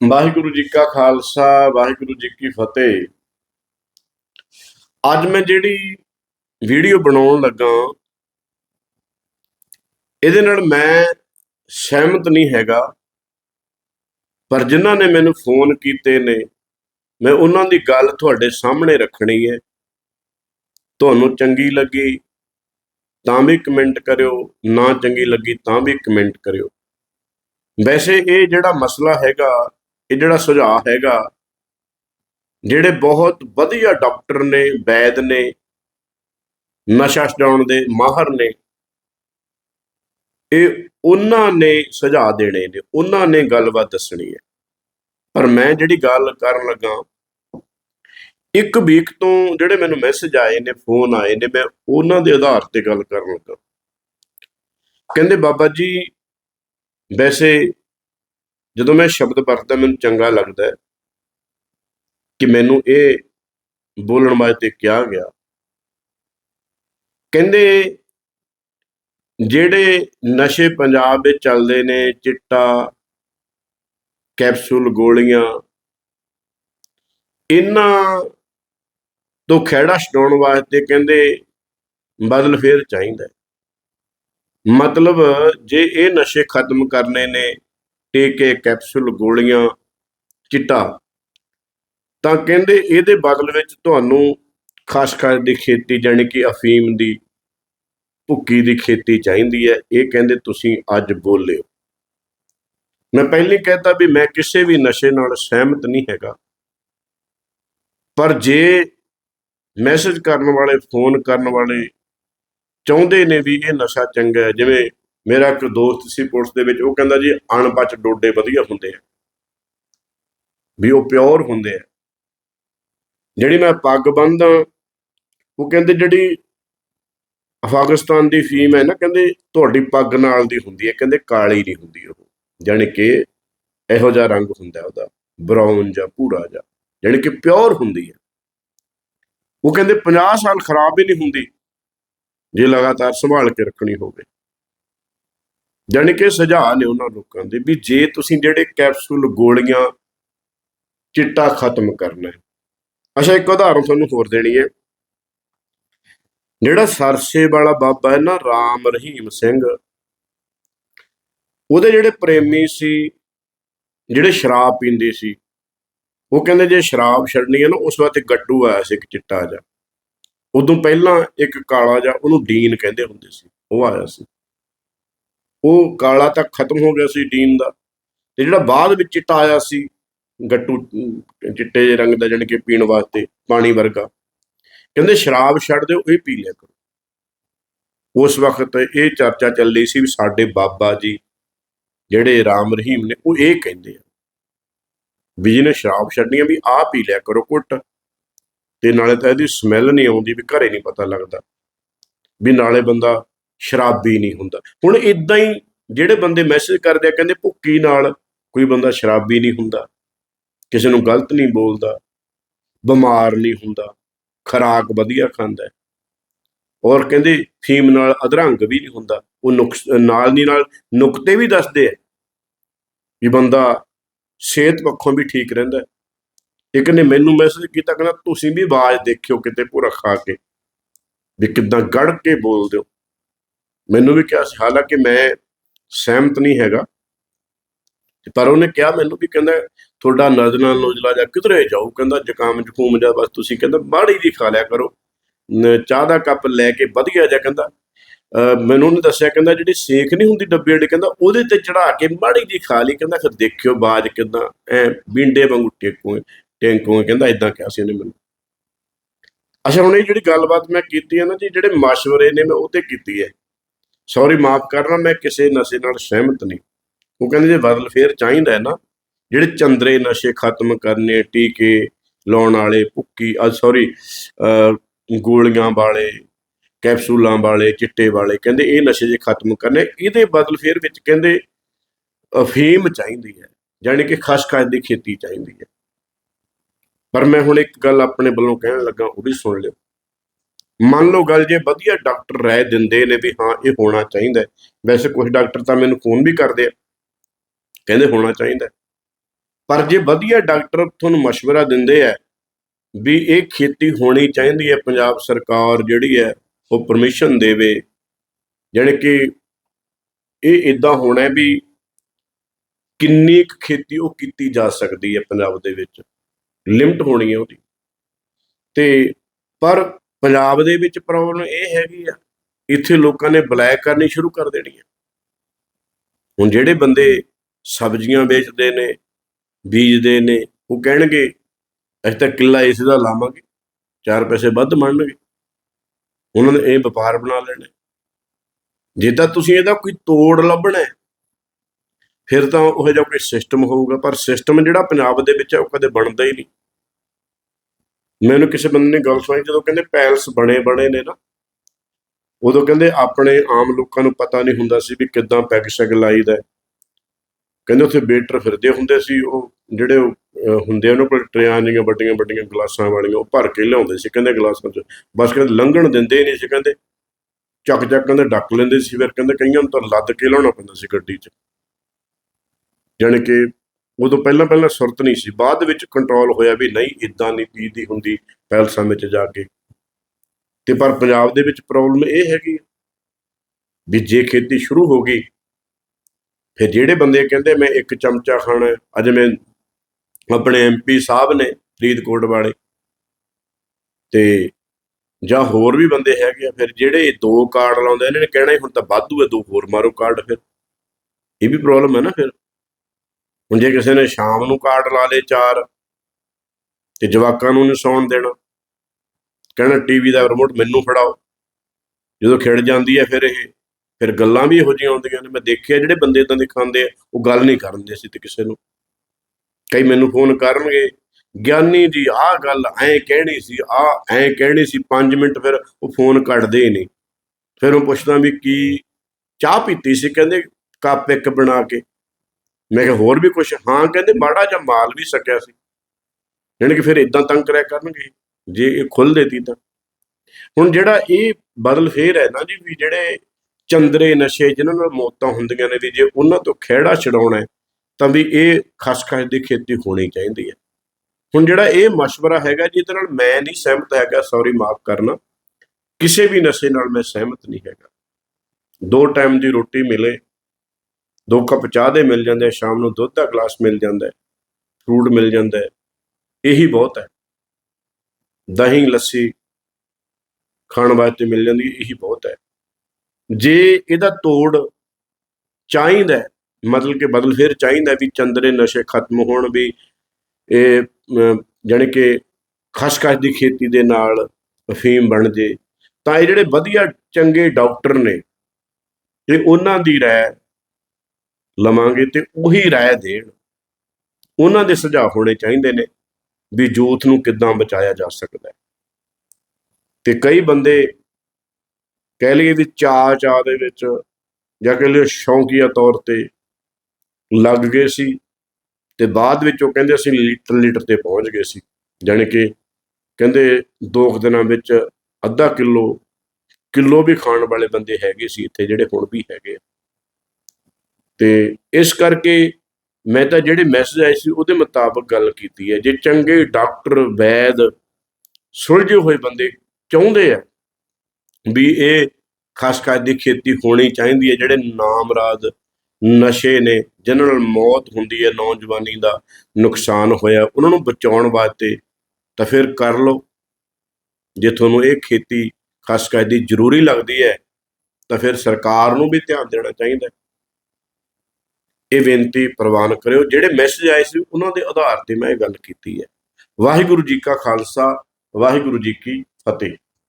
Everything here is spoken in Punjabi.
ਵਾਹਿਗੁਰੂ ਜੀ ਕਾ ਖਾਲਸਾ, ਵਾਹਿਗੁਰੂ ਜੀ ਕੀ ਫਤਿਹ। ਅੱਜ ਮੈਂ ਜਿਹੜੀ ਵੀਡੀਓ ਬਣਾਉਣ ਲੱਗਾ ਇਹਦੇ ਨਾਲ ਮੈਂ ਸਹਿਮਤ ਨਹੀਂ ਹੈਗਾ, ਪਰ ਜਿਨ੍ਹਾਂ ਨੇ ਮੈਨੂੰ ਫੋਨ ਕੀਤੇ ਨੇ, ਮੈਂ ਉਹਨਾਂ ਦੀ ਗੱਲ ਤੁਹਾਡੇ ਸਾਹਮਣੇ ਰੱਖਣੀ ਹੈ। ਤੁਹਾਨੂੰ ਚੰਗੀ ਲੱਗੀ ਤਾਂ ਵੀ ਕਮੈਂਟ ਕਰਿਓ, ਨਾ ਚੰਗੀ ਲੱਗੀ ਤਾਂ ਵੀ ਕਮੈਂਟ ਕਰਿਓ। ਵੈਸੇ ਇਹ ਜਿਹੜਾ ਮਸਲਾ ਹੈਗਾ ਇਹ ਜਿਹੜਾ ਸੁਝਾਅ ਹੈਗਾ, ਜਿਹੜੇ ਬਹੁਤ ਵਧੀਆ ਡਾਕਟਰ ਨੇ, ਵੈਦ ਨੇ, ਨਸ਼ਾ ਛਡਾਉਣ ਦੇ ਮਾਹਰ ਨੇ, ਇਹ ਉਹਨਾਂ ਨੇ ਸੁਝਾਅ ਦੇਣੇ ਨੇ, ਉਹਨਾਂ ਨੇ ਗੱਲਬਾਤ ਦੱਸਣੀ ਹੈ। ਪਰ ਮੈਂ ਜਿਹੜੀ ਗੱਲ ਕਰਨ ਲੱਗਾ, ਇੱਕ ਵੀਕ ਤੋਂ ਜਿਹੜੇ ਮੈਨੂੰ ਮੈਸੇਜ ਆਏ ਨੇ ਫੋਨ ਆਏ ਨੇ, ਮੈਂ ਉਹਨਾਂ ਦੇ ਆਧਾਰ ਤੇ ਗੱਲ ਕਰਨ ਲੱਗਾ। ਕਹਿੰਦੇ, ਬਾਬਾ ਜੀ, ਵੈਸੇ ਜਦੋਂ ਮੈਂ ਸ਼ਬਦ ਵਰਤਦਾ, ਮੈਨੂੰ ਚੰਗਾ ਲੱਗਦਾ ਕਿ ਮੈਨੂੰ ਇਹ ਬੋਲਣ ਵਾਸਤੇ ਕਿਹਾ ਗਿਆ। ਕਹਿੰਦੇ, ਜਿਹੜੇ ਨਸ਼ੇ ਪੰਜਾਬ ਵਿੱਚ ਚੱਲਦੇ ਨੇ, ਚਿੱਟਾ, ਕੈਪਸੂਲ ਗੋਲੀਆਂ, ਇਹਨਾਂ ਤੋਂ ਖਹਿੜਾ ਛਡਾਉਣ ਵਾਸਤੇ ਕਹਿੰਦੇ ਬਦਲ ਫੇਰ ਚਾਹੀਦਾ ਮਤਲਬ, ਜੇ ਇਹ ਨਸ਼ੇ ਖਤਮ ਕਰਨੇ ਨੇ ਟੀਕੇ, ਕੈਪਸੂਲ, ਗੋਲੀਆਂ, ਚਿੱਟਾ। ਤਾਂ ਕਹਿੰਦੇ ਇਹਦੇ ਬਦਲ ਵਿੱਚ ਤੁਹਾਨੂੰ ਖਾਸ ਕਰ ਦੀ ਖੇਤੀ ਜਾਣੀ ਕਿ ਅਫੀਮ ਦੀ, ਭੁੱਕੀ ਦੀ ਖੇਤੀ ਚਾਹੀਦੀ ਹੈ, ਇਹ ਕਹਿੰਦੇ ਤੁਸੀਂ ਅੱਜ ਬੋਲਿਓ। ਮੈਂ ਪਹਿਲੇ ਕਹਿਤਾ ਵੀ ਮੈਂ ਕਿਸੇ ਵੀ ਨਸ਼ੇ ਨਾਲ ਸਹਿਮਤ ਨਹੀਂ ਹੈਗਾ। ਪਰ ਜੇ ਮੈਸੇਜ ਕਰਨ ਵਾਲੇ ਫੋਨ ਕਰਨ ਵਾਲੇ ਚਾਹੁੰਦੇ ਨੇ ਵੀ ਇਹ ਨਸ਼ਾ ਚੰਗਾ ਹੈ, ਜਿਵੇਂ ਮੇਰਾ ਇੱਕ ਦੋਸਤ ਸੀ ਪੁਲਿਸ ਦੇ ਵਿੱਚ, ਉਹ ਕਹਿੰਦਾ ਜੀ ਅਣਬੱਚ ਡੋਡੇ ਵਧੀਆ ਹੁੰਦੇ ਆ। ਵੀ ਉਹ ਪਿਓਰ ਹੁੰਦੇ ਆ। ਜਿਹੜੀ ਮੈਂ ਪੱਗ ਬੰਨਦਾ ਉਹ ਕਹਿੰਦੇ ਜਿਹੜੀ ਅਫਗਾਨਿਸਤਾਨ ਦੀ ਫੀਮ ਹੈ ਨਾ, ਕਹਿੰਦੇ ਤੁਹਾਡੀ ਪੱਗ ਨਾਲ ਦੀ ਹੁੰਦੀ ਹੈ, ਕਹਿੰਦੇ ਕਾਲੀ ਨਹੀਂ ਹੁੰਦੀ ਉਹ। ਜਾਣੀ ਕਿ ਇਹੋ ਜਿਹਾ ਰੰਗ ਹੁੰਦਾ ਉਹਦਾ ਬਰਾਊਨ ਜਾਂ ਭੂਰਾ ਜਾਂ ਜਾਣੀ ਕਿ ਪਿਓਰ ਹੁੰਦੀ ਹੈ। ਉਹ ਕਹਿੰਦੇ 50 ਸਾਲ ਖਰਾਬ ਹੀ ਨਹੀਂ ਹੁੰਦੀ, ਜੇ ਲਗਾਤਾਰ ਸੰਭਾਲ ਕੇ ਰੱਖਣੀ ਹੋਵੇ। ਜਾਣੀ ਕਿ ਸੁਝਾਅ ਨੇ ਉਹਨਾਂ ਲੋਕਾਂ ਦੇ ਵੀ ਜੇ ਤੁਸੀਂ ਜਿਹੜੇ ਕੈਪਸੂਲ ਗੋਲੀਆਂ, ਚਿੱਟਾ ਖਤਮ ਕਰਨਾ ਹੈ। ਅੱਛਾ, ਇੱਕ ਉਦਾਹਰਨ ਤੁਹਾਨੂੰ ਹੋਰ ਦੇਣੀ ਹੈ। ਜਿਹੜਾ ਸਰਸੇ ਵਾਲਾ ਬਾਬਾ ਹੈ ਨਾ, ਰਾਮ ਰਹੀਮ ਸਿੰਘ, ਉਹਦੇ ਜਿਹੜੇ ਪ੍ਰੇਮੀ ਸੀ, ਜਿਹੜੇ ਸ਼ਰਾਬ ਪੀਂਦੇ ਸੀ, ਉਹ ਕਹਿੰਦੇ ਜੇ ਸ਼ਰਾਬ ਛੱਡਣੀ ਹੈ ਨਾ, ਉਸ ਵਾਸਤੇ ਗੱਡੂ ਆਇਆ ਸੀ ਇੱਕ ਚਿੱਟਾ ਜਿਹਾ। ਉਦੋਂ ਪਹਿਲਾਂ ਇੱਕ ਕਾਲਾ ਜਿਹਾ ਉਹਨੂੰ ਡੀਨ ਕਹਿੰਦੇ ਹੁੰਦੇ ਸੀ, ਉਹ ਆਇਆ ਸੀ। ਉਹ ਕਾਲਾ ਤਾਂ ਖਤਮ ਹੋ ਗਿਆ ਸੀ ਡੀਨ ਦਾ ਤੇ ਜਿਹੜਾ ਬਾਅਦ ਵਿੱਚ ਚਿੱਟਾ ਆਇਆ ਸੀ, ਗੱਟੂ ਚਿੱਟੇ ਜਿਹੇ ਰੰਗ ਦਾ ਜਾਣੀ ਕਿ ਪੀਣ ਵਾਸਤੇ ਪਾਣੀ ਵਰਗਾ, ਕਹਿੰਦੇ ਸ਼ਰਾਬ ਛੱਡ ਦਿਓ, ਇਹ ਪੀ ਲਿਆ ਕਰੋ। ਉਸ ਵਕਤ ਇਹ ਚਰਚਾ ਚੱਲ ਰਹੀ ਸੀ ਵੀ ਸਾਡੇ ਬਾਬਾ ਜੀ ਜਿਹੜੇ ਰਾਮ ਰਹੀਮ ਨੇ, ਉਹ ਇਹ ਕਹਿੰਦੇ ਆ ਵੀ ਜਿਹਨੇ ਸ਼ਰਾਬ ਛੱਡਣੀ ਆ ਵੀ ਆਹ ਪੀ ਲਿਆ ਕਰੋ ਕੁੱਟ ਤੇ ਨਾਲੇ ਤਾਂ ਇਹਦੀ ਸਮੈਲ ਨਹੀਂ ਆਉਂਦੀ, ਵੀ ਘਰੇ ਨਹੀਂ ਪਤਾ ਲੱਗਦਾ। ਵੀ ਨਾਲੇ ਬੰਦਾ ਸ਼ਰਾਬੀ ਨਹੀਂ ਹੁੰਦਾ। ਹੁਣ ਇਦਾਂ ਹੀ ਜਿਹੜੇ ਬੰਦੇ ਮੈਸੇਜ ਕਰਦੇ ਆ, ਕਹਿੰਦੇ ਭੁੱਕੀ ਨਾਲ ਕੋਈ ਬੰਦਾ ਸ਼ਰਾਬੀ ਨਹੀਂ ਹੁੰਦਾ। ਕਿਸੇ ਨੂੰ ਗਲਤ ਨਹੀਂ ਬੋਲਦਾ, ਬਿਮਾਰ ਨਹੀਂ ਹੁੰਦਾ, ਖਰਾਕ ਵਧੀਆ ਖਾਂਦਾ ਔਰ ਕਹਿੰਦੇ ਫੀਮ ਨਾਲ ਅਧਰੰਗ ਵੀ ਨਹੀਂ ਹੁੰਦਾ। ਉਹ ਨੁਕਸ, ਨਾਲ ਦੀ ਨਾਲ ਨੁਕਤੇ ਵੀ ਦੱਸਦੇ ਆ ਵੀ ਬੰਦਾ ਸਿਹਤ ਪੱਖੋਂ ਵੀ ਠੀਕ ਰਹਿੰਦਾ ਹੈ। ਇੱਕ ਨੇ ਮੈਨੂੰ ਮੈਸੇਜ ਕੀਤਾ, ਕਹਿੰਦਾ ਤੁਸੀਂ ਵੀ ਆਵਾਜ਼ ਦੇਖਿਓ ਕਿਤੇ ਪੂਰਾ ਖਾ ਕੇ, ਵੀ ਕਿਦਾਂ ਗੜ ਕੇ ਬੋਲਦੇ ਹੋ। ਮੈਨੂੰ ਵੀ ਕਿਹਾ ਸੀ, ਹਾਲਾਂਕਿ ਮੈਂ ਸਹਿਮਤ ਨਹੀਂ ਹੈਗਾ, ਪਰ ਉਹਨੇ ਕਿਹਾ ਮੈਨੂੰ ਵੀ ਕਹਿੰਦਾ, ਤੁਹਾਡਾ ਨਜ਼ਲਾ ਨੁਜਲਾ ਜਾਂ ਕਿਧਰੇ ਜਾਊ? ਕਹਿੰਦਾ, ਜ਼ੁਕਾਮ ਜ਼ੁਕੂਮ ਜਾਂ ਬਸ ਤੁਸੀਂ ਕਹਿੰਦਾ, ਮਾੜੀ ਜੀ ਖਾ ਲਿਆ ਕਰੋ। ਨ- ਚਾਹ ਦਾ ਕੱਪ ਲੈ ਕੇ ਵਧੀਆ ਜਿਹਾ ਕਹਿੰਦਾ ਅਹ ਮੈਨੂੰ ਉਹਨੇ ਦੱਸਿਆ, ਕਹਿੰਦਾ, ਜਿਹੜੀ ਸੇਖ ਨਹੀਂ ਹੁੰਦੀ ਡੱਬੇ ਵਾਲੀ ਕਹਿੰਦਾ, ਉਹਦੇ ਤੇ ਚੜਾ ਕੇ ਮਾੜੀ ਜੀ ਖਾ ਲਈ। ਕਹਿੰਦਾ, ਫਿਰ ਦੇਖਿਓ ਬਾਜ ਕਿਦਾਂ, ਐ ਬਿੰਡੇ ਵਾਂਗੂ ਟੇਕੂ, ਟੈਂਕੂ। ਕਹਿੰਦਾ ਇਦਾਂ ਕਿਹਾ ਸੀ ਉਹਨੇ ਮੈਨੂੰ। ਅੱਛਾ, ਹੁਣ ਇਹ ਜਿਹੜੀ ਗੱਲਬਾਤ ਮੈਂ ਕੀਤੀ ਹੈ ਨਾ ਜੀ, ਜਿਹੜੇ ਮਸ਼ਵਰੇ ਨੇ, ਮੈਂ ਉਹ ਤੇ ਕੀਤੀ ਹੈ। ਸੌਰੀ ਮਾਫ ਕਰਨਾ, ਮੈਂ ਕਿਸੇ ਨਸ਼ੇ ਨਾਲ ਸਹਿਮਤ ਨਹੀਂ। ਉਹ ਕਹਿੰਦੇ, ਜੇ ਬਦਲ ਫੇਰ ਚਾਹੀਦਾ ਹੈ ਨਾ, ਜਿਹੜੇ ਚੰਦਰੇ ਨਸ਼ੇ ਖਤਮ ਕਰਨੇ, ਟੀਕੇ ਲਾਉਣ ਵਾਲੇ, ਭੁੱਕੀ ਆ ਸੌਰੀ ਗੋਲੀਆਂ ਵਾਲੇ, ਕੈਪਸੂਲਾਂ ਵਾਲੇ, ਚਿੱਟੇ ਵਾਲੇ, ਕਹਿੰਦੇ ਇਹ ਨਸ਼ੇ ਜੇ ਖਤਮ ਕਰਨੇ, ਇਹਦੇ ਬਦਲ ਫੇਰ ਵਿੱਚ ਕਹਿੰਦੇ ਅਫੀਮ ਚਾਹੀਦੀ ਹੈ ਯਾਨੀ ਕਿ ਖਸਖਸ ਦੀ ਖੇਤੀ ਚਾਹੀਦੀ ਹੈ। ਪਰ ਮੈਂ ਹੁਣ ਇੱਕ ਗੱਲ ਆਪਣੇ ਵੱਲੋਂ ਕਹਿਣ ਲੱਗਾ, ਉਹ ਵੀ ਸੁਣ ਲਿਓ। ਮੰਨ ਲਓ ਗੱਲ ਜੇ ਵਧੀਆ ਡਾਕਟਰ ਰਾਏ ਦਿੰਦੇ ਨੇ ਵੀ ਹਾਂ, ਇਹ ਹੋਣਾ ਚਾਹੀਦਾ ਵੈਸੇ ਕੁਝ ਡਾਕਟਰ ਤਾਂ ਮੈਨੂੰ ਫੋਨ ਵੀ ਕਰਦੇ ਆ। ਕਹਿੰਦੇ ਹੋਣਾ ਚਾਹੀਦਾ ਪਰ ਜੇ ਵਧੀਆ ਡਾਕਟਰ ਤੁਹਾਨੂੰ ਮਸ਼ਵਰਾ ਦਿੰਦੇ ਆ ਵੀ ਇਹ ਖੇਤੀ ਹੋਣੀ ਚਾਹੀਦੀ ਹੈ, ਪੰਜਾਬ ਸਰਕਾਰ ਜਿਹੜੀ ਹੈ, ਉਹ ਪਰਮਿਸ਼ਨ ਦੇਵੇ। ਜਾਣੀ ਕਿ ਇਹ ਇਦਾਂ ਹੋਣਾ ਵੀ ਕਿੰਨੀ ਕੁ ਖੇਤੀ ਉਹ ਕੀਤੀ ਜਾ ਸਕਦੀ ਹੈ ਪੰਜਾਬ ਦੇ ਵਿੱਚ। ਲਿਮਟ ਹੋਣੀ ਹੈ ਉਹਦੀ। ਤੇ ਪਰ ਪੰਜਾਬ ਦੇ ਵਿੱਚ ਪ੍ਰੋਬਲਮ ਇਹ ਹੈਗੀ ਆ, ਇੱਥੇ ਲੋਕਾਂ ਨੇ ਬਲੈਕ ਕਰਨੀ ਸ਼ੁਰੂ ਕਰ ਦੇਣੀ ਹੈ ਹੁਣ ਜਿਹੜੇ ਬੰਦੇ ਸਬਜ਼ੀਆਂ ਵੇਚਦੇ ਨੇ, ਬੀਜਦੇ ਨੇ, ਉਹ ਕਹਿਣਗੇ, ਅਸੀਂ ਤਾਂ ਕਿੱਲਾ ਇਸ ਦਾ ਲਾਵਾਂਗੇ, ਚਾਰ ਪੈਸੇ ਵੱਧ ਬਣਨਗੇ ਉਹਨਾਂ ਨੇ ਇਹ ਵਪਾਰ ਬਣਾ ਲੈਣਾ। ਜੇ ਤਾਂ ਤੁਸੀਂ ਇਹਦਾ ਕੋਈ ਤੋੜ ਲੱਭਣਾ ਫਿਰ ਤਾਂ ਉਹ ਜਿਹਾ ਕੋਈ ਸਿਸਟਮ ਹੋਊਗਾ, ਪਰ ਸਿਸਟਮ ਜਿਹੜਾ ਪੰਜਾਬ ਦੇ ਵਿੱਚ ਹੈ, ਉਹ ਕਦੇ ਬਣਦਾ ਹੀ ਨਹੀਂ। ਮੈਨੂੰ ਕਿਸੇ ਬੰਦੇ ਨੇ ਗੱਲ ਸੁਣਾਈ, ਜਦੋਂ ਕਹਿੰਦੇ ਪੈਲਸ ਬਣੇ ਬਣੇ ਨੇ ਨਾ, ਉਦੋਂ ਕਹਿੰਦੇ ਆਪਣੇ ਆਮ ਲੋਕਾਂ ਨੂੰ ਪਤਾ ਨਹੀਂ ਹੁੰਦਾ ਸੀ ਵੀ ਕਿੱਦਾਂ ਪੈਗ ਸ਼ੈਗ ਲਾਈਦਾ ਹੈ। ਕਹਿੰਦੇ ਉੱਥੇ ਵੇਟਰ ਫਿਰਦੇ ਹੁੰਦੇ ਸੀ, ਉਹ ਜਿਹੜੇ ਹੁੰਦੇ ਉਹਨਾਂ ਕੋਲ ਟਰਿਆਂ ਦੀਆਂ ਵੱਡੀਆਂ ਵੱਡੀਆਂ ਗਲਾਸਾਂ ਵਾਲੀਆਂ, ਉਹ ਭਰ ਕੇ ਲਿਆਉਂਦੇ ਸੀ ਕਹਿੰਦੇ ਗਲਾਸਾਂ 'ਚ ਬਸ ਕਹਿੰਦੇ ਲੰਘਣ ਦਿੰਦੇ ਹੀ ਨਹੀਂ ਸੀ ਕਹਿੰਦੇ, ਚੱਕ ਚੱਕ ਕਹਿੰਦੇ ਡੱਕ ਲੈਂਦੇ ਸੀ, ਫਿਰ ਕਹਿੰਦੇ ਕਈਆਂ ਨੂੰ ਤਾਂ ਲੱਦ ਕੇ ਲਾਉਣਾ ਪੈਂਦਾ ਸੀ ਗੱਡੀ 'ਚ ਜਾਣੀ ਕਿ ਉਦੋਂ ਪਹਿਲਾਂ ਪਹਿਲਾਂ ਸੁਰਤ ਨਹੀਂ ਸੀ। ਬਾਅਦ ਵਿੱਚ ਕੰਟਰੋਲ ਹੋਇਆ ਵੀ ਨਹੀਂ ਇਦਾਂ ਨਹੀਂ ਪੀਦੀ ਹੁੰਦੀ ਪੈਲਸਾਂ ਵਿੱਚ ਜਾ ਕੇ। ਤੇ ਪਰ ਪੰਜਾਬ ਦੇ ਵਿੱਚ ਪ੍ਰੋਬਲਮ ਇਹ ਹੈਗੀ ਵੀ ਜੇ ਖੇਤੀ ਸ਼ੁਰੂ ਹੋ ਗਈ, ਫਿਰ ਜਿਹੜੇ ਬੰਦੇ ਕਹਿੰਦੇ ਮੈਂ ਇੱਕ ਚਮਚਾ ਖਾਣਾ, ਅੱਜ ਮੈਂ ਆਪਣੇ ਐਮਪੀ ਸਾਹਿਬ ਨੇ ਫਰੀਦਕੋਟ ਵਾਲੇ ਤੇ ਜਾਂ ਹੋਰ ਵੀ ਬੰਦੇ ਹੈਗੇ ਆ, ਫਿਰ ਜਿਹੜੇ ਦੋ ਕਾਰਡ ਲਾਉਂਦੇ, ਇਹਨਾਂ ਨੇ ਕਹਿਣਾ ਹੁਣ ਤਾਂ ਵਾਧੂ ਹੈ, ਦੋ ਹੋਰ ਮਾਰੋ ਕਾਰਡ ਫਿਰ। ਇਹ ਵੀ ਪ੍ਰੋਬਲਮ ਹੈ ਨਾ ਫਿਰ। ਹੁਣ ਜੇ ਕਿਸੇ ਨੇ ਸ਼ਾਮ ਨੂੰ ਕਾਰਡ ਲਾ ਲੇ ਚਾਰ ਤੇ ਜਵਾਕਾਂ ਨੂੰ ਨਹੀਂ ਸੌਣ ਦੇਣਾ ਕਹਿਣਾ ਟੀਵੀ ਦਾ ਰਿਮੋਟ ਮੈਨੂੰ ਫੜਾਓ। ਜਦੋਂ ਖਿੜ ਜਾਂਦੀ ਹੈ ਫਿਰ ਇਹ, ਫਿਰ ਗੱਲਾਂ ਵੀ ਇਹੋ ਜਿਹੀਆਂ ਆਉਂਦੀਆਂ ਨੇ। ਮੈਂ ਦੇਖਿਆ ਜਿਹੜੇ ਬੰਦੇ ਇਦਾਂ ਦੇ ਖਾਂਦੇ ਆ, ਉਹ ਗੱਲ ਨਹੀਂ ਕਰਦੇ ਸੀ ਤੇ ਕਿਸੇ ਨੂੰ। ਕਈ ਮੈਨੂੰ ਫੋਨ ਕਰਨਗੇ, ਗਿਆਨੀ ਜੀ, ਆਹ ਗੱਲ ਐਂ ਕਹਿਣੀ ਸੀ ਆ ਐਂ ਕਹਿਣੀ ਸੀ 5 ਮਿੰਟ ਫਿਰ ਉਹ ਫੋਨ ਕੱਟਦੇ ਹੀ ਨਹੀਂ। ਫਿਰ ਉਹ ਪੁੱਛਦਾ ਵੀ ਕੀ ਚਾਹ ਪੀਤੀ ਸੀ? ਕਹਿੰਦੇ ਕੱਪ ਇੱਕ ਬਣਾ ਕੇ। ਮੈਂ ਕਿਹਾ, ਹੋਰ ਵੀ ਕੁਝ ਹਾਂ, ਕਹਿੰਦੇ ਮਾੜਾ ਜਾਂ ਮਾਲ ਵੀ ਸਕਿਆ ਸੀ। ਯਾਨੀ ਕਿ ਫਿਰ ਇਦਾਂ ਤੰਗ ਕਰਿਆ ਕਰਨਗੇ। ਜੇ ਇਹ ਖੁੱਲ ਦੇਤੀ ਤਾਂ। ਹੁਣ ਜਿਹੜਾ ਇਹ ਬਦਲ ਫੇਰ ਹੈ ਨਾ ਜੀ, ਵੀ ਜਿਹੜੇ ਚੰਦਰੇ ਨਸ਼ੇ ਜਿਨ੍ਹਾਂ ਨਾਲ ਮੌਤਾਂ ਹੁੰਦੀਆਂ ਨੇ ਵੀ ਜੇ ਉਹਨਾਂ ਤੋਂ ਖਿਹੜਾ ਛਡਾਉਣਾ ਹੈ, ਤਾਂ ਵੀ ਇਹ ਖਸਖਸ ਦੀ ਖੇਤੀ ਹੋਣੀ ਚਾਹੀਦੀ ਹੈ। ਹੁਣ ਜਿਹੜਾ ਇਹ ਮਸ਼ਵਰਾ ਹੈਗਾ ਜੀ, ਇਹਦੇ ਨਾਲ ਮੈਂ ਨਹੀਂ ਸਹਿਮਤ ਹੈਗਾ ਸੌਰੀ ਮਾਫ ਕਰਨਾ। ਕਿਸੇ ਵੀ ਨਸ਼ੇ ਨਾਲ ਮੈਂ ਸਹਿਮਤ ਨਹੀਂ ਹੈਗਾ। ਦੋ ਟਾਈਮ ਦੀ ਰੋਟੀ ਮਿਲੇ ਦੋ ਕੱਪ ਚਾਹ ਦੇ ਮਿਲ ਜਾਂਦੇ ਸ਼ਾਮ ਨੂੰ ਦੁੱਧ ਦਾ ਗਲਾਸ ਮਿਲ ਜਾਂਦਾ ਫਰੂਟ ਮਿਲ ਜਾਂਦਾ ਇਹੀ ਬਹੁਤ ਹੈ। ਦਹੀਂ ਲੱਸੀ ਖਾਣ ਵਾਸਤੇ ਮਿਲ ਜਾਂਦੀ ਇਹੀ ਬਹੁਤ ਹੈ। ਜੇ ਇਹਦਾ ਤੋੜ ਚਾਹੀਦਾ ਮਤਲਬ ਕਿ ਬਦਲ ਫਿਰ ਚਾਹੀਦਾ ਵੀ ਚੰਦਰੇ ਨਸ਼ੇ ਖਤਮ ਹੋਣ ਵੀ ਇਹ ਅਮ, ਜਾਣੀ ਕਿ ਖਸਖਸ ਦੀ ਖੇਤੀ ਦੇ ਨਾਲ ਅਫੀਮ ਬਣ ਜੇ ਤਾਂ ਇਹ ਜਿਹੜੇ ਵਧੀਆ ਚੰਗੇ ਡਾਕਟਰ ਨੇ ਇਹ ਉਹਨਾਂ ਦੀ ਰਾਏ ਲਵਾਂਗੇ ਤੇ ਉਹੀ ਰਾਏ ਦੇਣ। ਉਹਨਾਂ ਦੇ ਸੁਝਾਅ ਹੋਣੇ ਚਾਹੀਦੇ ਨੇ ਵੀ ਜੂਥ ਨੂੰ ਕਿੱਦਾਂ ਬਚਾਇਆ ਜਾ ਸਕਦਾ ਹੈ। ਤੇ ਕਈ ਬੰਦੇ ਕਹਿ ਲਈਏ ਵੀ ਚਾਅ ਚਾਅ ਦੇ ਵਿੱਚ ਜਾਂ ਕਹਿ ਲਈਏ ਸ਼ੌਂਕੀਆ ਤੌਰ ਤੇ ਲੱਗ ਗਏ ਸੀ ਤੇ ਬਾਅਦ ਵਿੱਚ ਉਹ ਕਹਿੰਦੇ ਅਸੀਂ ਲੀਟਰ ਲੀਟਰ ਤੇ ਪਹੁੰਚ ਗਏ ਸੀ। ਜਾਣੀ ਕਿ ਕਹਿੰਦੇ ਦੋ ਕੁ ਦਿਨਾਂ ਵਿੱਚ ਅੱਧਾ ਕਿਲੋ ਕਿਲੋ ਵੀ ਖਾਣ ਵਾਲੇ ਬੰਦੇ ਹੈਗੇ ਸੀ ਇੱਥੇ ਜਿਹੜੇ ਹੁਣ ਵੀ ਹੈਗੇ ਆ। ਤੇ ਇਸ ਕਰਕੇ ਮੈਂ ਤਾਂ ਜਿਹੜੇ ਮੈਸੇਜ ਆਏ ਸੀ ਉਹਦੇ ਮੁਤਾਬਕ ਗੱਲ ਕੀਤੀ ਹੈ। ਜੇ ਚੰਗੇ ਡਾਕਟਰ ਵੈਦ, ਸੁਲਝੇ ਹੋਏ ਬੰਦੇ ਚਾਹੁੰਦੇ ਆ ਵੀ ਇਹ ਖਾਸ ਕਰ ਦੀ ਖੇਤੀ ਹੋਣੀ ਚਾਹੀਦੀ ਹੈ, ਜਿਹੜੇ ਨਾਮਰਾਦ ਨਸ਼ੇ ਨੇ ਜਿਨ੍ਹਾਂ ਨਾਲ ਮੌਤ ਹੁੰਦੀ ਹੈ, ਨੌਜਵਾਨੀ ਦਾ ਨੁਕਸਾਨ ਹੋਇਆ, ਉਹਨਾਂ ਨੂੰ ਬਚਾਉਣ ਵਾਸਤੇ ਤਾਂ ਫਿਰ ਕਰ ਲਓ। ਜੇ ਤੁਹਾਨੂੰ ਇਹ ਖੇਤੀ ਖਾਸ ਕਰ ਦੀ ਜ਼ਰੂਰੀ ਲੱਗਦੀ ਹੈ ਤਾਂ ਫਿਰ ਸਰਕਾਰ ਨੂੰ ਵੀ ਧਿਆਨ ਦੇਣਾ ਚਾਹੀਦਾ ਹੈ। ਇਹ ਬੇਨਤੀ ਪ੍ਰਵਾਨ ਕਰਿਓ, ਜਿਹੜੇ ਮੈਸੇਜ ਆਏ ਸੀ ਉਹਨਾਂ ਦੇ ਆਧਾਰ ਤੇ ਮੈਂ ਇਹ ਗੱਲ ਕੀਤੀ ਹੈ। ਵਾਹਿਗੁਰੂ ਜੀ ਕਾ ਖਾਲਸਾ, ਵਾਹਿਗੁਰੂ ਜੀ ਕੀ ਫਤਿਹ।